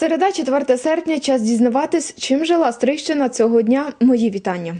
Середа, 4 серпня. Час дізнаватись, чим жила Стрищина цього дня. Мої вітання.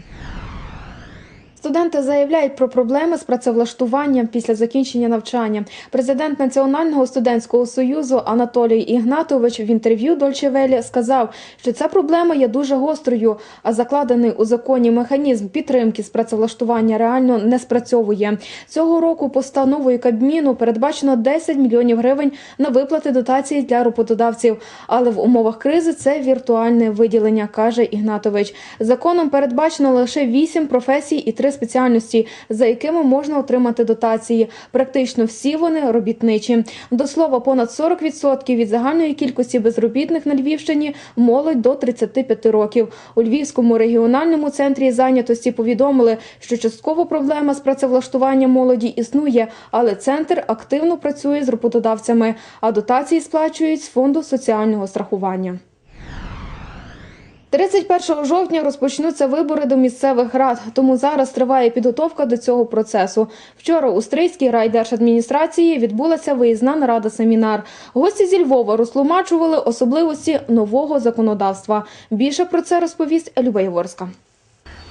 Студенти заявляють про проблеми з працевлаштуванням після закінчення навчання. Президент Національного студентського союзу Анатолій Ігнатович в інтерв'ю Дольче Велі сказав, що ця проблема є дуже гострою, а закладений у законі механізм підтримки з працевлаштування реально не спрацьовує. Цього року постановою Кабміну передбачено 10 мільйонів гривень на виплати дотацій для роботодавців. Але в умовах кризи це віртуальне виділення, каже Ігнатович. Законом передбачено лише 8 професій і 3 спеціальності, за якими можна отримати дотації. Практично всі вони робітничі. До слова, понад 40% від загальної кількості безробітних на Львівщині молодь до 35 років. У Львівському регіональному центрі зайнятості повідомили, що частково проблема з працевлаштуванням молоді існує, але центр активно працює з роботодавцями, а дотації сплачують з фонду соціального страхування. 31 жовтня розпочнуться вибори до місцевих рад, тому зараз триває підготовка до цього процесу. Вчора у Стрийській райдержадміністрації відбулася виїзна нарада семінар. Гості зі Львова розтлумачували особливості нового законодавства. Більше про це розповість Люба Єворська.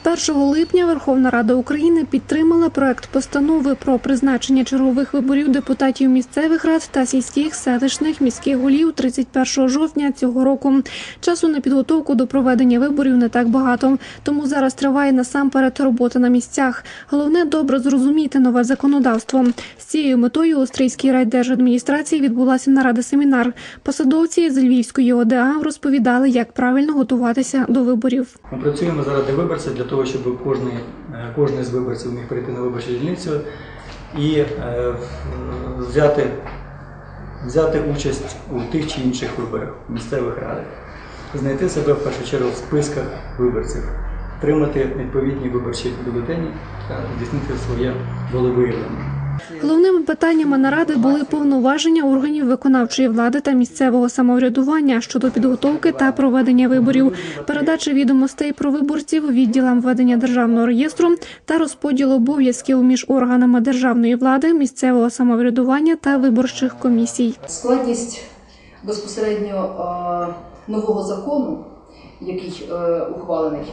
1 липня Верховна Рада України підтримала проект постанови про призначення чергових виборів депутатів місцевих рад та сільських селищних міських голів 31 жовтня цього року. Часу на підготовку до проведення виборів не так багато, тому зараз триває насамперед робота на місцях. Головне добре зрозуміти нове законодавство. З цією метою у Острийській райдержадміністрації відбулася нарада семінар. Посадовці з Львівської ОДА розповідали, як правильно готуватися до виборів. Ми працюємо заради виборця для того, щоб кожен, кожен з виборців міг прийти на виборчу дільницю і е, взяти, взяти участь у тих чи інших виборах місцевих радах, знайти себе в першу чергу в списках виборців, отримати відповідні виборчі бюлетені та здійснити своє волевиявлення. Головними питаннями наради були повноваження органів виконавчої влади та місцевого самоврядування щодо підготовки та проведення виборів, передачі відомостей про виборців відділам ведення державного реєстру та розподіл обов'язків між органами державної влади, місцевого самоврядування та виборчих комісій. Складність безпосередньо е, нового закону, який е, ухвалений,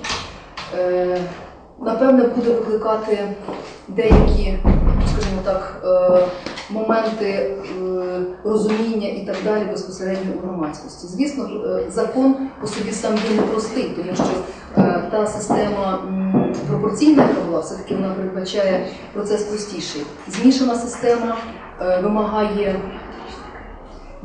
е, напевне, буде викликати деякі, моменти е, розуміння і так далі безпосередньо у громадськості. Звісно, е, закон по собі сам є непростий, тому що е, та система пропорційна, яка була, все-таки вона передбачає процес простіший. Змішана система е, вимагає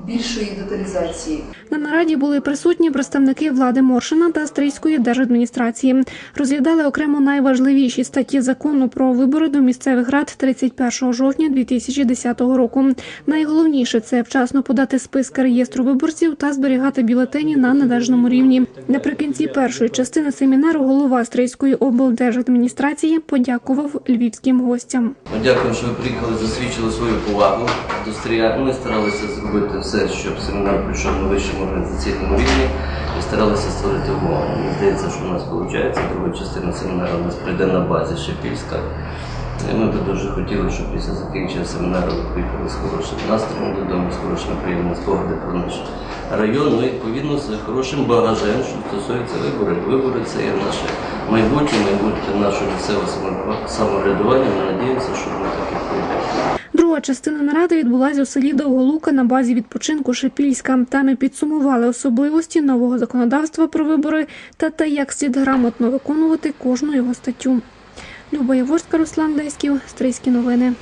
більшої деталізації. На нараді були присутні представники влади Моршина та Стрийської держадміністрації. Розглядали окремо найважливіші статті закону про вибори до місцевих рад 31 жовтня 2010 року. Найголовніше це вчасно подати списки реєстру виборців та зберігати бюлетені на належному рівні. Наприкінці першої частини семінару голова Стрийської облдержадміністрації подякував львівським гостям. Дякуємо, що ви приїхали, засвідчили свою повагу до стрія. Ми старалися зробити все, щоб семінар пройшов на вищому організаційному рівні і старалися створити умови. Мені здається, що у нас виходить. Друга частина семінару у нас прийде на базі Шепільська. І ми би дуже хотіли, щоб після закінчення семінару ви приїхали з хорошим настроєм додому, з хорошими приємними спогади про наш район, ну і відповідно з хорошим багажем, що стосується виборів. Вибори це є наше майбутнє, майбутнє нашого місцевого самоврядування. Ми надіємося, що воно так і пройде. Друга частина наради відбулася у селі Довголука на базі відпочинку Шепільська. Там і підсумували особливості нового законодавства про вибори та те, як слід грамотно виконувати кожну його статтю. Люба Яворська, Руслан Деськів, Стрийські новини.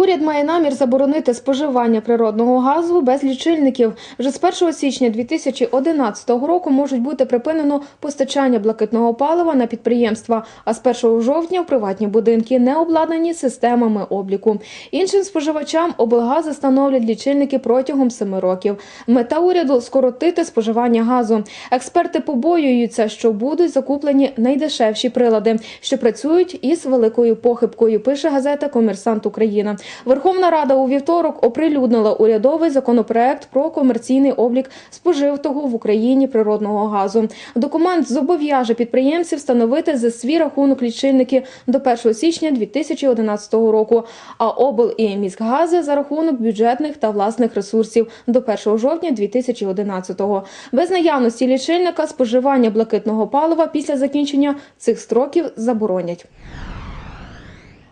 Уряд має намір заборонити споживання природного газу без лічильників. Вже з 1 січня 2011 року можуть бути припинено постачання блакитного палива на підприємства, а з 1 жовтня в приватні будинки не обладнані системами обліку. Іншим споживачам облгази встановлять лічильники протягом 7 років. Мета уряду скоротити споживання газу. Експерти побоюються, що будуть закуплені найдешевші прилади, що працюють із великою похибкою. Пише газета Комерсант Україна. Верховна Рада у вівторок оприлюднила урядовий законопроект про комерційний облік споживтого в Україні природного газу. Документ зобов'яже підприємців встановити за свій рахунок лічильники до 1 січня 2011 року, а обл і міськгази за рахунок бюджетних та власних ресурсів до 1 жовтня 2011-го. Без наявності лічильника споживання блакитного палива після закінчення цих строків заборонять.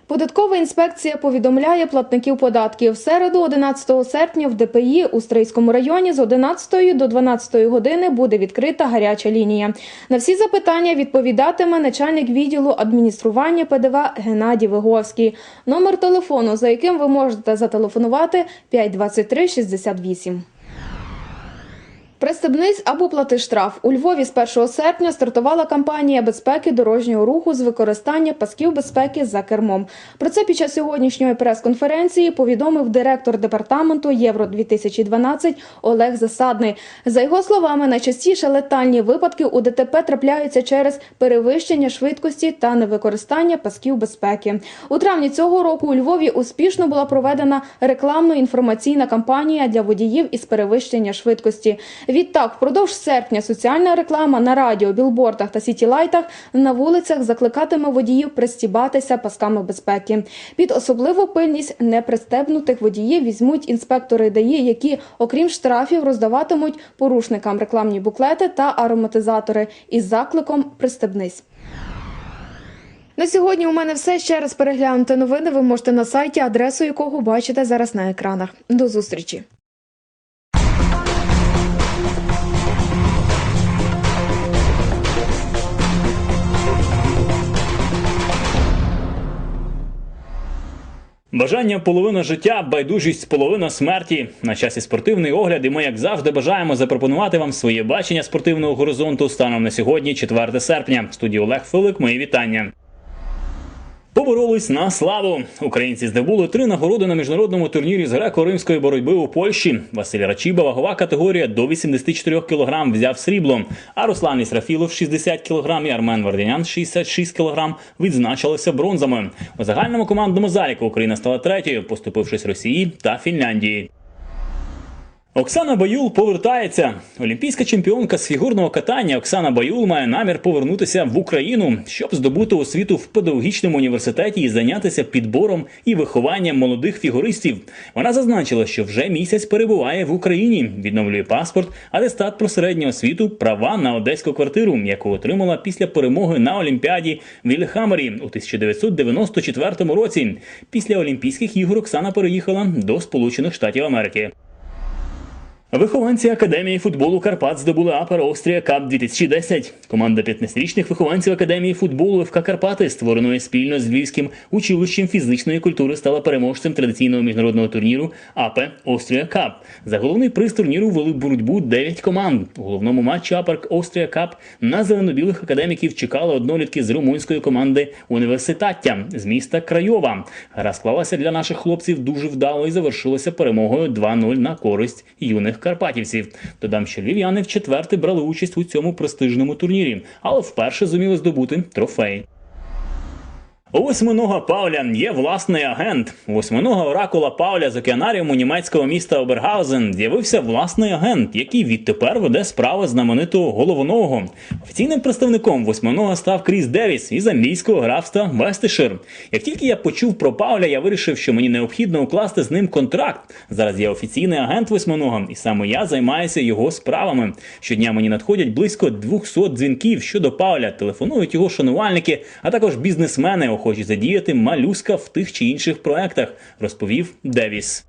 Податкова інспекція повідомляє платників податків. В середу, 11 серпня, в ДПІ у Стрийському районі з 11 до 12 години буде відкрита гаряча лінія. На всі запитання відповідатиме начальник відділу адміністрування ПДВ Геннадій Виговський. Номер телефону, за яким ви можете зателефонувати 523 68. Пристебнись або плати штраф. У Львові з 1 серпня стартувала кампанія безпеки дорожнього руху з використання пасків безпеки за кермом. Про це під час сьогоднішньої прес-конференції повідомив директор департаменту Євро 2012 Олег Засадний. За його словами, найчастіше летальні випадки у ДТП трапляються через перевищення швидкості та невикористання пасків безпеки. У травні цього року у Львові успішно була проведена рекламно-інформаційна кампанія для водіїв із перевищення швидкості. Відтак, впродовж серпня соціальна реклама на радіо, білбордах та сітілайтах на вулицях закликатиме водіїв пристібатися пасками безпеки. Під особливу пильність непристебнутих водіїв візьмуть інспектори ДАІ, які, окрім штрафів, роздаватимуть порушникам рекламні буклети та ароматизатори із закликом Пристебнись. На сьогодні у мене все. Ще раз переглянути новини ви можете на сайті, адресу якого бачите зараз на екранах. До зустрічі! Бажання половина життя, байдужість половина смерті. На часі спортивний огляд, і ми, як завжди, бажаємо запропонувати вам своє бачення спортивного горизонту станом на сьогодні, 4 серпня. В студії Олег Филик, мої вітання. Поборолись на славу. Українці здобули три нагороди на міжнародному турнірі з греко-римської боротьби у Польщі. Василь Рачіба, вагова категорія до 84 кг взяв срібло. А Руслан Ісрафілов 60 кг і Армен Вардянян 66 кг відзначилися бронзами. У загальному командному заліку Україна стала третьою, поступившись Росії та Фінляндії. Оксана Баюл повертається. Олімпійська чемпіонка з фігурного катання Оксана Баюл має намір повернутися в Україну, щоб здобути освіту в педагогічному університеті і зайнятися підбором і вихованням молодих фігуристів. Вона зазначила, що вже місяць перебуває в Україні, відновлює паспорт, атестат про середню освіту, права на одеську квартиру, яку отримала після перемоги на Олімпіаді в Лілехаммері у 1994 році. Після Олімпійських ігор Оксана переїхала до Сполучених Штатів Америки. Вихованці Академії футболу Карпат здобули Апер Острія Кап 2010. Команда 15-річних вихованців Академії футболу ФК Карпати, створеної спільно з Львівським училищем фізичної культури, стала переможцем традиційного міжнародного турніру АП Острія Кап. За головний приз турніру вели боротьбу 9 команд. У головному матчі Апер Острія Кап на зеленобілих академіків чекали однолітки з румунської команди Університаття з міста Крайова. Гра склалася для наших хлопців дуже вдало і завершилася перемогою 2-0 на користь юних карпатівців. Додам, що львів'яни вчетверте брали участь у цьому престижному турнірі, але вперше зуміли здобути трофей. У восьминога Павля є власний агент. У восьминога оракула Павля з океанаріуму німецького міста Обергаузен з'явився власний агент, який відтепер веде справи знаменитого головного. Офіційним представником восьминога став Кріс Девіс із англійського графства Вестишир. Як тільки я почув про Павля, я вирішив, що мені необхідно укласти з ним контракт. Зараз я офіційний агент восьминога, і саме я займаюся його справами. Щодня мені надходять близько 200 дзвінків щодо Павля. Телефонують його шанувальники, а також бізнесмени, охочі задіяти малюска в тих чи інших проектах, розповів Девіс.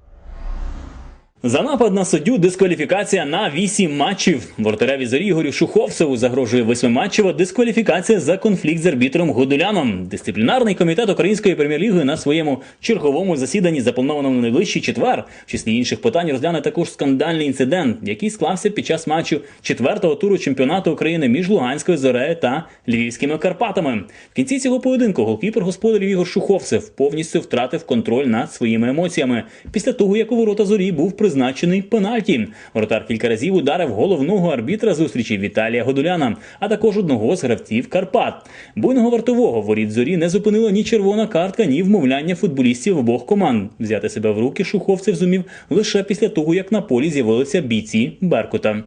За напад на суддю дискваліфікація на 8 матчів. Вратареві зорі Ігорю Шуховцеву загрожує восьмиматчева дискваліфікація за конфлікт з арбітром Годуляном. Дисциплінарний комітет Української прем'єр-ліги на своєму черговому засіданні, запланованому на найближчий четвер, в числі інших питань розгляне також скандальний інцидент, який склався під час матчу четвертого туру чемпіонату України між Луганською зорею та Львівськими Карпатами. В кінці цього поєдинку голкіпер господарів Ігор Шуховцев повністю втратив контроль над своїми емоціями після того, як у ворота зорі був призначений пенальті. Воротар кілька разів ударив головного арбітра зустрічі Віталія Годуляна, а також одного з гравців Карпат. Буйного вартового воріт зорі не зупинила ні червона картка, ні вмовляння футболістів обох команд. Взяти себе в руки шуховцев зумів лише після того, як на полі з'явилися бійці Беркута.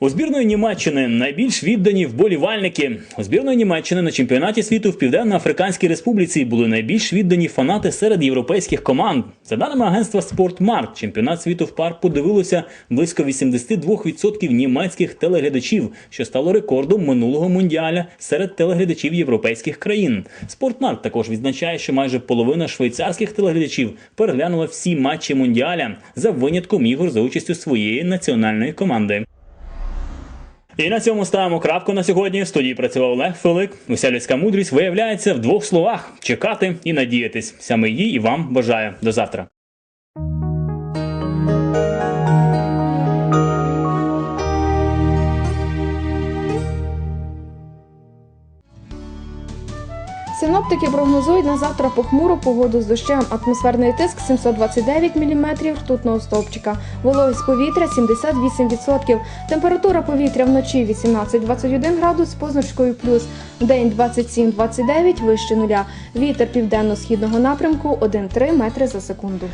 У збірної Німеччини найбільш віддані вболівальники. У збірної Німеччини на чемпіонаті світу в Південно-Африканській Республіці були найбільш віддані фанати серед європейських команд. За даними агентства Спортмарк, чемпіонат світу в пар подивилося близько 82% німецьких телеглядачів, що стало рекордом минулого мундіаля серед телеглядачів європейських країн. Спортмарк також відзначає, що майже половина швейцарських телеглядачів переглянула всі матчі мундіаля за винятком ігор за участю своєї національної команди. І на цьому ставимо крапку на сьогодні. В студії працював Олег Филик. Уся людська мудрість виявляється в двох словах: чекати і надіятись. Саме її і вам бажаю. До завтра. Синоптики прогнозують на завтра похмуру погоду з дощем. Атмосферний тиск 729 мм ртутного стовпчика. Вологість повітря 78%. Температура повітря вночі 18-21 градус з позначкою плюс. День 27-29 вище нуля. Вітер південно-східного напрямку 1,3 метри за секунду.